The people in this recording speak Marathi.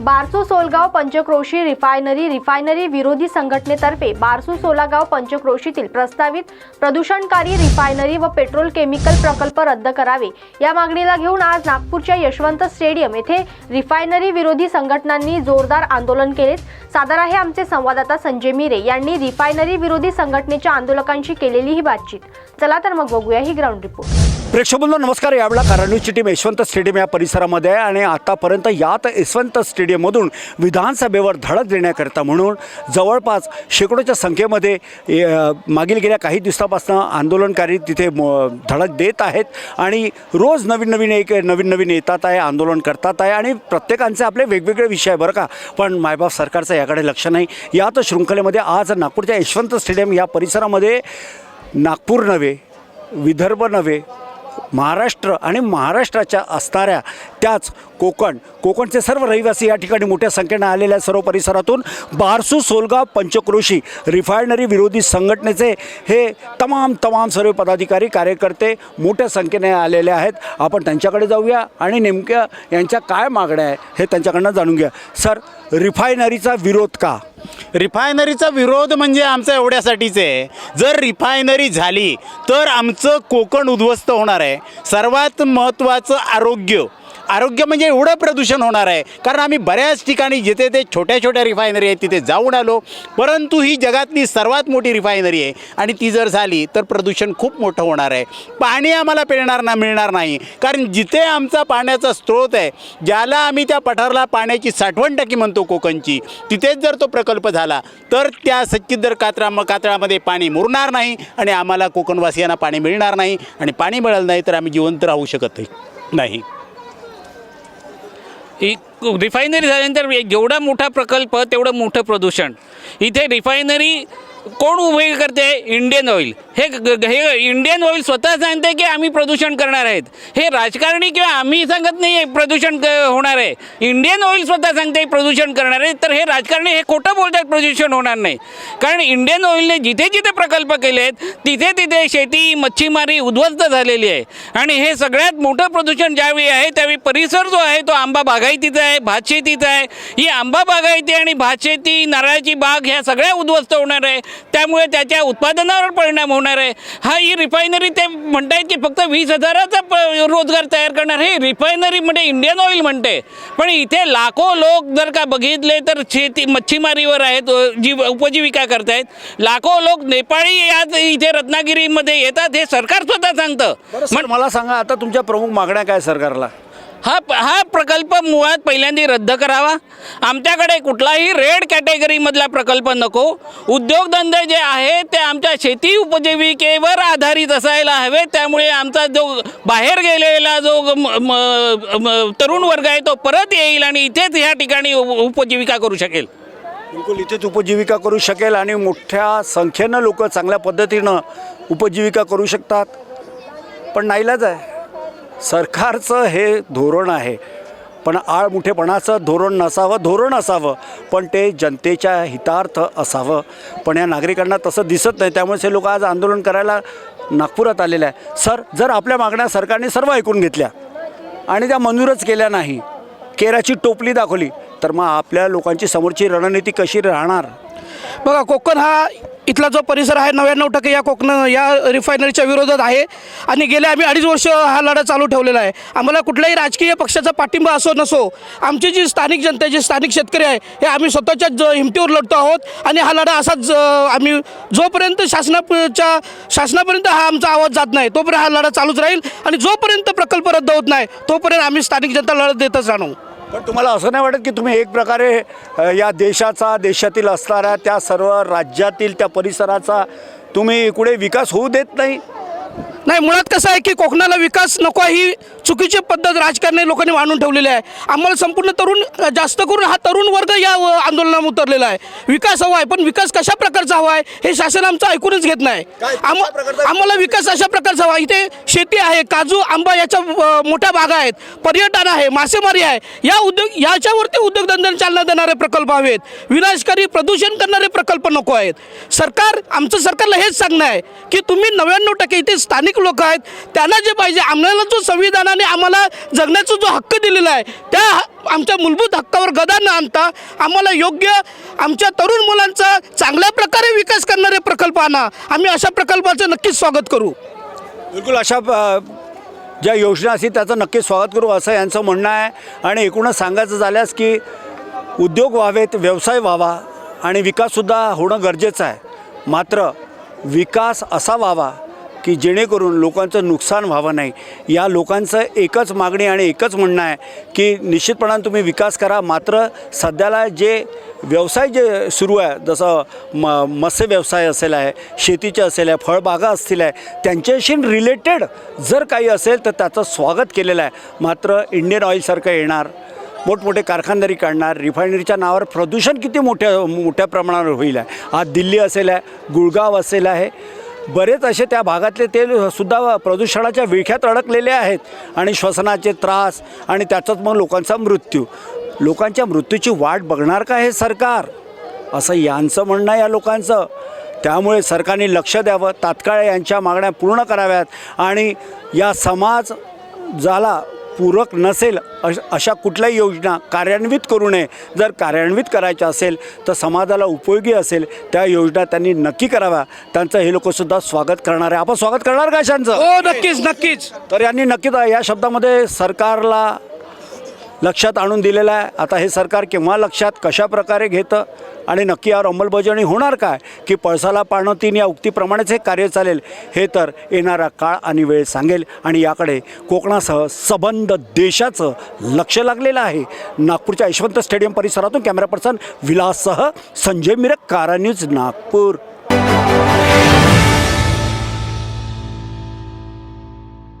बारसू सोलगाव पंचक्रोशी रिफायनरी रिफायनरी विरोधी संघटनेतर्फे बारसू सोलागाव पंचक्रोशीतील प्रस्तावित प्रदूषणकारी रिफायनरी व पेट्रोल केमिकल प्रकल्प रद्द करावे. या मागणीला घेऊन आज नागपूरच्या यशवंत स्टेडियम येथे रिफायनरी विरोधी संघटनांनी जोरदार आंदोलन केले सादर आहे आमचे संवाददाता संजय मिरे यांनी रिफायनरी विरोधी संघटनेच्या आंदोलकांशी केलेली ही बातचीत. चला तर मग बघूया ही ग्राउंड रिपोर्ट. प्रेक्षकांनो नमस्कार. यावेळेला कारण टीम यशवंत स्टेडियम या परिसरामध्ये आहे आणि आतापर्यंत यात यशवंत स्टेडियम स्टेडियममधून विधानसभेवर धडक देण्याकरता म्हणून जवळपास शेकडोच्या संख्येमध्ये मागील गेल्या काही दिवसापासून आंदोलनकारी तिथे म- धडक देत आहेत आणि रोज नवीन नवीन एक नवीन नवीन येतात आहे आंदोलन करतात आहे आणि प्रत्येकांचे आपले वेगवेगळे विषय आहे बरं का. पण मायबाप सरकारचं याकडे लक्ष नाही. याच शृंखलेमध्ये आज नागपूरच्या यशवंत स्टेडियम या परिसरामध्ये नागपूर नव्हे विदर्भ नव्हे महाराष्ट्र आणि महाराष्ट्राच्या असणाऱ्या त्याच कोकण कोकणचे सर्व रहिवासी या ठिकाणी मोठ्या संख्येनं आलेल्या सर्व परिसरातून. बारसू सोलगाव पंचक्रोशी रिफायनरी विरोधी संघटनेचे हे तमाम तमाम सर्व पदाधिकारी कार्यकर्ते मोठ्या संख्येने आलेले आहेत. आपण त्यांच्याकडे जाऊया आणि नेमक्या यांच्या काय मागण्या आहे हे त्यांच्याकडनं जाणून घ्या सर रिफायनरीचा विरोध का? रिफायनरीचा विरोध म्हणजे आमचा एवढ्यासाठीच आहे. जर रिफायनरी झाली तर आमचं कोकण उद्ध्वस्त होणार आहे. सर्वात महत्त्वाचं आरोग्य. आरोग्य म्हणजे एवढं प्रदूषण होणार आहे. कारण आम्ही बऱ्याच ठिकाणी जिथे ते छोट्या छोट्या रिफायनरी आहेत तिथे जाऊन आलो. परंतु ही जगातली सर्वात मोठी रिफायनरी आहे. आणि ती जर झाली तर प्रदूषण खूप मोठं होणार आहे. पाणी आम्हाला पिणार ना मिळणार नाही. कारण जिथे आमचा पाण्याचा स्रोत आहे ज्याला आम्ही त्या पठारला पाण्याची साठवण टाकी म्हणतो कोकणची तिथेच जर तो प्रकल्प झाला तर त्या सच्चिदर कात्रा म कातळामध्ये पाणी मुरणार नाही आणि आम्हाला कोकणवासियांना पाणी मिळणार नाही. आणि पाणी मिळालं नाही तर आम्ही जिवंत राहू शकत नाही. एक रिफायनरी झाल्यानंतर जेवढा मोठा प्रकल्प तेवढं मोठं प्रदूषण. इथे रिफायनरी कोण उभे करते? इंडियन ऑइल हे ग- हे इंडियन ऑइल स्वतः सांगते की आम्ही प्रदूषण करणार आहेत. हे राजकारणी किंवा आम्ही सांगत नाही आहे प्रदूषण क- होणार आहे. इंडियन ऑइल स्वतः सांगते प्रदूषण करणार आहे तर हे राजकारणी हे खोटं बोलतात प्रदूषण होणार नाही. कारण इंडियन ऑइलने जिथे जिथे प्रकल्प केले आहेत तिथे तिथे शेती मच्छीमारी उद्ध्वस्त झालेली आहे. आणि हे सगळ्यात मोठं प्रदूषण ज्यावेळी आहे त्यावेळी परिसर जो आहे तो आंबा बागायतीचा आहे भातशेतीचा आहे. ही आंबा बागायती आणि भातशेती नारळाची बाग ह्या सगळ्या उद्ध्वस्त होणार आहे. त्यामुळे त्याच्या उत्पादनावर परिणाम होणार आहे. हा ही रिफायनरी ते म्हणतायत की फक्त वीस हजाराचा प रोजगार तयार करणार. हे रिफायनरी म्हणजे इंडियन ऑइल म्हणते. पण इथे लाखो लोक जर का बघितले तर शेती मच्छीमारीवर आहेत जीव उपजीविका करतायत. लाखो लोक नेपाळी आज इथे रत्नागिरीमध्ये येतात हे सरकार स्वतः सांगतं. मला सांगा आता तुमच्या प्रमुख मागण्या काय सरकारला? हा हा प्रकल्प मुळात पहिल्यांदा रद्द करावा. आमच्याकडे कुठलाही रेड कॅटेगरीमधला प्रकल्प नको. उद्योगधंदे जे आहेत ते आमच्या शेती उपजीविकेवर आधारित असायला हवे. त्यामुळे आमचा जो बाहेर गेलेला जो म- म- तरुण वर्ग आहे तो परत येईल आणि इथेच ह्या ठिकाणी उपजीविका करू शकेल. बिलकुल इथेच उपजीविका करू शकेल आणि मोठ्या संख्येनं लोक चांगल्या पद्धतीनं उपजीविका करू शकतात. पण नाहीलाच आहे. सरकारचं हे धोरण आहे. पण आळमुठेपणाचं धोरण नसावं धोरण असावं. पण ते जनतेच्या हितार्थ असावं. पण या नागरिकांना तसं दिसत नाही. त्यामुळे हे लोक आज आंदोलन करायला नागपुरात आलेले आहे सर जर आपल्या मागण्या सरकारने सर्व ऐकून घेतल्या आणि त्या मंजूरच केल्या नाही केराची टोपली दाखवली तर मग आपल्या लोकांची समोरची रणनीती कशी राहणार? बघा कोकण हा इथला जो परिसर आहे नव्याण्णव टक्के या कोकण या रिफायनरीच्या विरोधात आहे. आणि गेले आम्ही अडीच वर्ष हा लढा चालू ठेवलेला आहे. आम्हाला कुठल्याही राजकीय पक्षाचा पाठिंबा असो नसो आमची जी स्थानिक जनता जी स्थानिक शेतकरी आहे हे आम्ही स्वतःच्या ज हिमतीवर लढतो आहोत. आणि हा लढा असाच आम्ही जोपर्यंत शासनाच्या शासनापर्यंत हा आमचा आवाज जात नाही तोपर्यंत हा लढा चालूच राहील. आणि जोपर्यंत प्रकल्प रद्द होत नाही तोपर्यंत आम्ही स्थानिक जनता लढत देतच राहणार पण तुम्हाला असं नाही वाटत की तुम्ही एक प्रकारे या देशाचा देशातील असणाऱ्या त्या सर्व राज्यातील त्या परिसराचा तुम्ही कुठे विकास होऊ देत नाही? नाही मुळात कसं आहे की कोकणाला विकास नको आहे ही चुकीची पद्धत राजकारणी लोकांनी मांडून ठेवलेली आहे. आम्हाला संपूर्ण तरुण जास्त करून हा तरुण वर्ग या आंदोलनात उतरलेला आहे. विकास हवा आहे पण विकास कशा प्रकारचा हवा आहे हे शासन आमचं ऐकूनच घेत नाही. आम- आम्हाला विकास अशा प्रकारचा हवा इथे शेती आहे काजू आंबा याच्या मोठ्या बागा आहेत. पर्यटन आहे मासेमारी आहे. या उद्योग याच्यावरती उद्योगधंद्याला चालना देणारे प्रकल्प हवेत. विनाशकारी प्रदूषण करणारे प्रकल्प नको आहेत. सरकार आमचं सरकारला हेच सांगणं आहे की तुम्ही नव्याण्णव टक्के इथे स्थानिक लोक आहेत. त्यांना जे पाहिजे आम्हाला जो संविधानाने आम्हाला जगण्याचा जो हक्क दिलेला आहे त्या आमच्या मूलभूत हक्कावर गदा न आणता आम्हाला योग्य आमच्या तरुण मुलांचा चांगल्या प्रकारे विकास करणारे प्रकल्प आणा. आम्ही अशा प्रकल्पाचं नक्कीच स्वागत करू. बिलकुल अशा ज्या योजना असतील त्याचं नक्कीच स्वागत करू असं यांचं म्हणणं आहे. आणि एकूणच सांगायचं झाल्यास की उद्योग व्हावेत व्यवसाय व्हावा आणि विकाससुद्धा होणं गरजेचं आहे. मात्र विकास असा व्हावा की जेणेकरून लोकांचं नुकसान व्हावं नाही. या लोकांचं एकच मागणी आणि एकच म्हणणं आहे की निश्चितपणानं तुम्ही विकास करा. मात्र सध्याला जे व्यवसाय जे सुरू आहे जसं म मत्स्य व्यवसाय असेल आहे शेतीचे असेल आहे फळबागा असतील आहे त्यांच्याशी रिलेटेड जर काही असेल तर त्याचं स्वागत केलेलं आहे. मात्र इंडियन ऑइलसारखं येणार मोठमोठे कारखानदारी काढणार रिफायनरीच्या नावावर प्रदूषण किती मोठ्या मोठ्या प्रमाणावर होईल आहे. आज दिल्ली असेल आहे गुळगाव असेल आहे बरेच असे त्या भागातले ते सुद्धा प्रदूषणाच्या विळख्यात अडकलेले आहेत. आणि श्वसनाचे त्रास आणि त्याचाच मग लोकांचा मृत्यू. लोकांच्या मृत्यूची वाट बघणार का हे सरकार? असं यांचं म्हणणं या लोकांचं. त्यामुळे सरकारने लक्ष द्यावं तात्काळ यांच्या मागण्या पूर्ण कराव्यात आणि या समाज झाला पूरक नसेल अश अशा कुठल्याही योजना कार्यान्वित करू नये. जर कार्यान्वित करायच्या असेल तर समाजाला उपयोगी असेल त्या योजना त्यांनी नक्की कराव्या. त्यांचं हे लोकसुद्धा स्वागत करणार आहे. आपण स्वागत करणार का अशांचं? हो नक्कीच नक्कीच. तर यांनी नक्कीच या शब्दामध्ये सरकारला लक्षात आणून दिलेलं आहे. आता हे सरकार केव्हा लक्षात कशा प्रकारे घेतं आणि नक्की यावर अंमलबजावणी होणार काय की पळसाला पाळणं तीन या उक्तीप्रमाणेच हे कार्य चालेल हे तर येणारा काळ आणि वेळ सांगेल. आणि याकडे कोकणासह सबंध देशाचं लक्ष लागलेलं आहे. नागपूरच्या यशवंत स्टेडियम परिसरातून कॅमेरा पर्सन विलाससह संजय मिरक कारा न्यूज नागपूर.